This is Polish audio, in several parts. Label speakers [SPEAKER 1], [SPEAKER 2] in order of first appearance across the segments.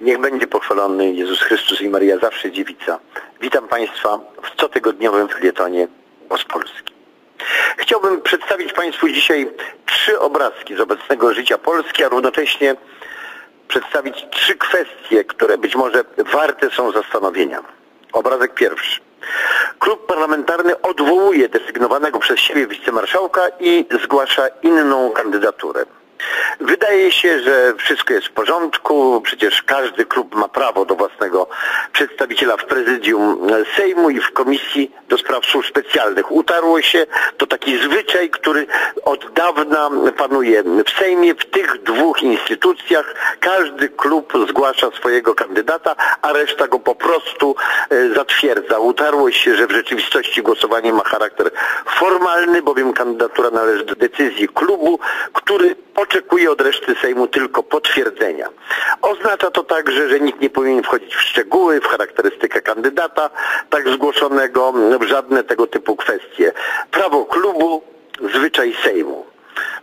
[SPEAKER 1] Niech będzie pochwalony Jezus Chrystus i Maria zawsze dziewica. Witam Państwa w cotygodniowym felietonie Głos Polski. Chciałbym przedstawić Państwu dzisiaj trzy obrazki z obecnego życia Polski, a równocześnie przedstawić trzy kwestie, które być może warte są zastanowienia. Obrazek pierwszy. Klub parlamentarny odwołuje desygnowanego przez siebie wicemarszałka i zgłasza inną kandydaturę. Wydaje się, że wszystko jest w porządku, przecież każdy klub ma prawo do własnego przedstawiciela w prezydium Sejmu i w Komisji do Spraw Służb Specjalnych. Utarło się to taki zwyczaj, który od dawna panuje w Sejmie, w tych dwóch instytucjach. Każdy klub zgłasza swojego kandydata, a reszta go po prostu e, zatwierdza. Utarło się, że w rzeczywistości głosowanie ma charakter formalny, bowiem kandydatura należy do decyzji klubu, który oczekuje od reszty Sejmu tylko potwierdzenia. Oznacza to także, że nikt nie powinien wchodzić w szczegóły, w charakterystykę kandydata tak zgłoszonego, w żadne tego typu kwestie. Prawo klubu, zwyczaj Sejmu.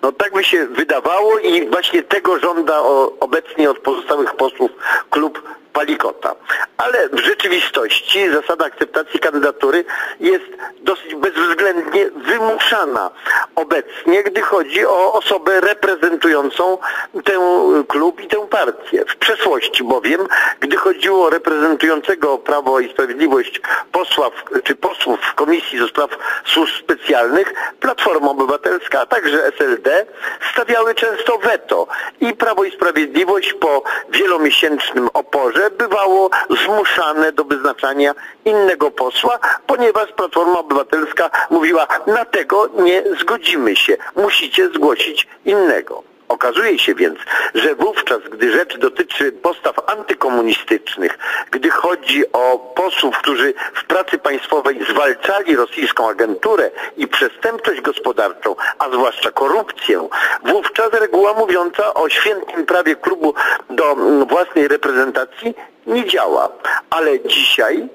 [SPEAKER 1] No tak by się wydawało i właśnie tego żąda obecnie od pozostałych posłów klub Palikota. Ale w rzeczywistości zasada akceptacji kandydatury jest dosyć bezwzględnie wymuszana obecnie, gdy chodzi o osobę reprezentującą ten klub i tę partię. W przeszłości bowiem, gdy chodziło reprezentującego Prawo i Sprawiedliwość posła czy posłów w Komisji do Spraw Służb Specjalnych, Platforma Obywatelska, a także SLD stawiały często weto i Prawo i Sprawiedliwość po wielomiesięcznym oporze bywało zmuszane do wyznaczania innego posła, ponieważ Platforma Obywatelska mówiła, na tego nie zgodzimy się, musicie zgłosić innego. Okazuje się więc, że wówczas, gdy rzecz dotyczy postaw antykomunistycznych, gdy chodzi o posłów, którzy w pracy państwowej zwalczali rosyjską agenturę i przestępczość gospodarczą, a zwłaszcza korupcję, wówczas reguła mówiąca o świętym prawie klubu do mm, własnej reprezentacji nie działa. Ale dzisiaj,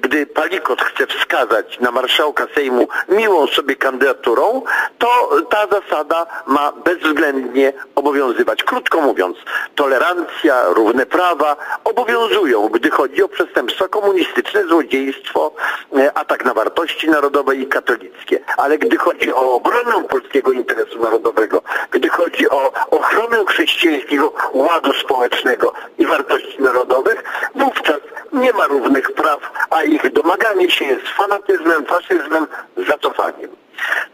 [SPEAKER 1] gdy Palikot chce wskazać na marszałka Sejmu miłą sobie kandydaturą, to ta zasada ma bezwzględnie obowiązywać. Krótko mówiąc, tolerancja, równe prawa obowiązują, gdy chodzi o przestępstwa komunistyczne, złodziejstwo, e, atak na wartości narodowe i katolickie. Ale gdy chodzi o obronę polskiego interesu narodowego, gdy chodzi o ochronę chrześcijańskiego ładu społecznego i wartości narodowych, nie ma równych praw, a ich domaganie się jest fanatyzmem, faszyzmem, zacofaniem.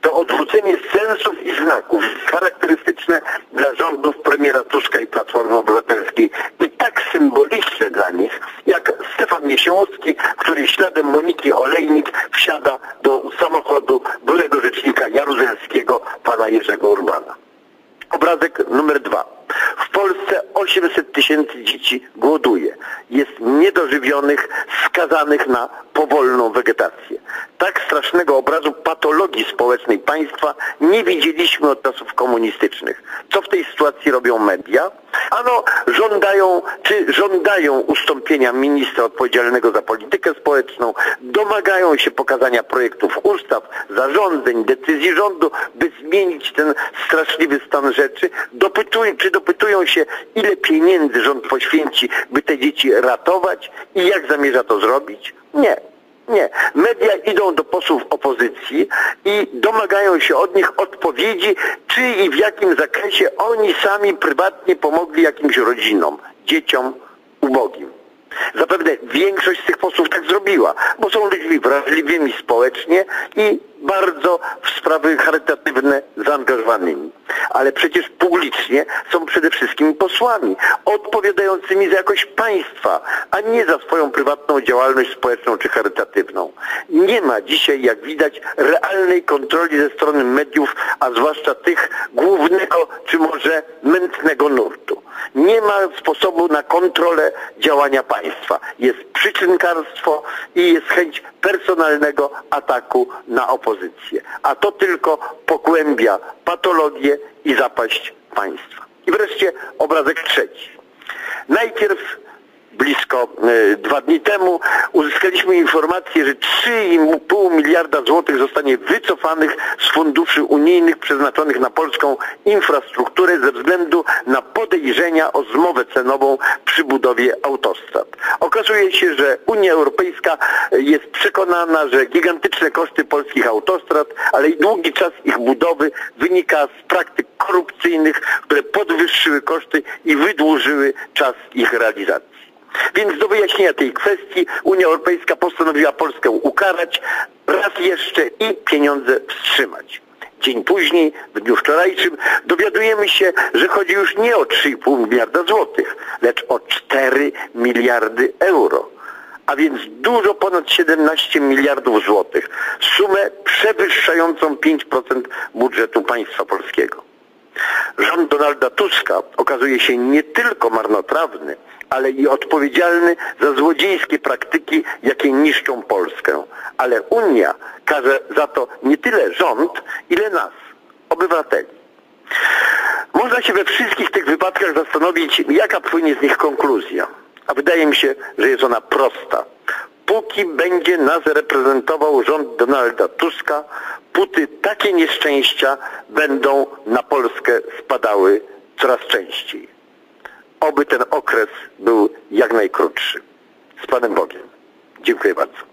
[SPEAKER 1] To odwrócenie sensów i znaków charakterystyczne dla rządów premiera Tuska i Platformy Obywatelskiej i tak symboliczne dla nich, jak Stefan Miesiącki, który śladem Moniki Olejnik wsiada do samochodu byłego rzecznika jaruzelskiego pana Jerzego Urbana. Obrazek numer dwa. W Polsce 800 tysięcy dzieci głoduje. Jest niedożywionych, skazanych na powolną wegetację. Tak strasznego obrazu patologii społecznej państwa nie widzieliśmy od czasów komunistycznych. Co w tej sytuacji robią media? Ano żądają, czy żądają ustąpienia ministra odpowiedzialnego za politykę społeczną, domagają się pokazania projektów ustaw, zarządzeń, decyzji rządu, by zmienić ten straszliwy stan rzeczy, dopytują, czy dopytują się, ile pieniędzy rząd poświęci, by te dzieci ratować i jak zamierza to zrobić? Nie. Nie. Media idą do posłów opozycji i domagają się od nich odpowiedzi, czy i w jakim zakresie oni sami prywatnie pomogli jakimś rodzinom, dzieciom ubogim. Zapewne większość z tych posłów tak zrobiła, bo są ludźmi wrażliwymi społecznie i bardzo w sprawy charytatywne zaangażowanymi. Ale przecież publicznie są przede wszystkim posłami, odpowiadającymi za jakość państwa, a nie za swoją prywatną działalność społeczną czy charytatywną. Nie ma dzisiaj, jak widać, realnej kontroli ze strony mediów, a zwłaszcza tych głównego czy może mętnego nurtu. Nie ma sposobu na kontrolę działania państwa. Jest przyczynkarstwo i jest chęć personalnego ataku na opozycję. A to tylko pogłębia patologię i zapaść państwa. I wreszcie obrazek trzeci. Najpierw blisko e, dwa dni temu uzyskaliśmy informację, że 3,5 miliarda złotych zostanie wycofanych z funduszy unijnych przeznaczonych na polską infrastrukturę ze względu na podejrzenia o zmowę cenową przy budowie autostrad. Okazuje się, że Unia Europejska jest przekonana, że gigantyczne koszty polskich autostrad, ale i długi czas ich budowy wynika z praktyk korupcyjnych, które podwyższyły koszty i wydłużyły czas ich realizacji. Więc do wyjaśnienia tej kwestii Unia Europejska postanowiła Polskę ukarać, raz jeszcze i pieniądze wstrzymać. Dzień później, w dniu wczorajszym, dowiadujemy się, że chodzi już nie o 3,5 miliarda złotych, lecz o 4 miliardy euro. A więc dużo ponad 17 miliardów złotych. Sumę przewyższającą 5% budżetu państwa polskiego. Rząd Donalda Tuska okazuje się nie tylko marnotrawny, ale i odpowiedzialny za złodziejskie praktyki, jakie niszczą Polskę. Ale Unia każe za to nie tyle rząd, ile nas, obywateli. Można się we wszystkich tych wypadkach zastanowić, jaka płynie z nich konkluzja. A wydaje mi się, że jest ona prosta. Póki będzie nas reprezentował rząd Donalda Tuska, póty takie nieszczęścia będą na Polskę spadały coraz częściej. Oby ten okres był jak najkrótszy. Z Panem Bogiem. Dziękuję bardzo.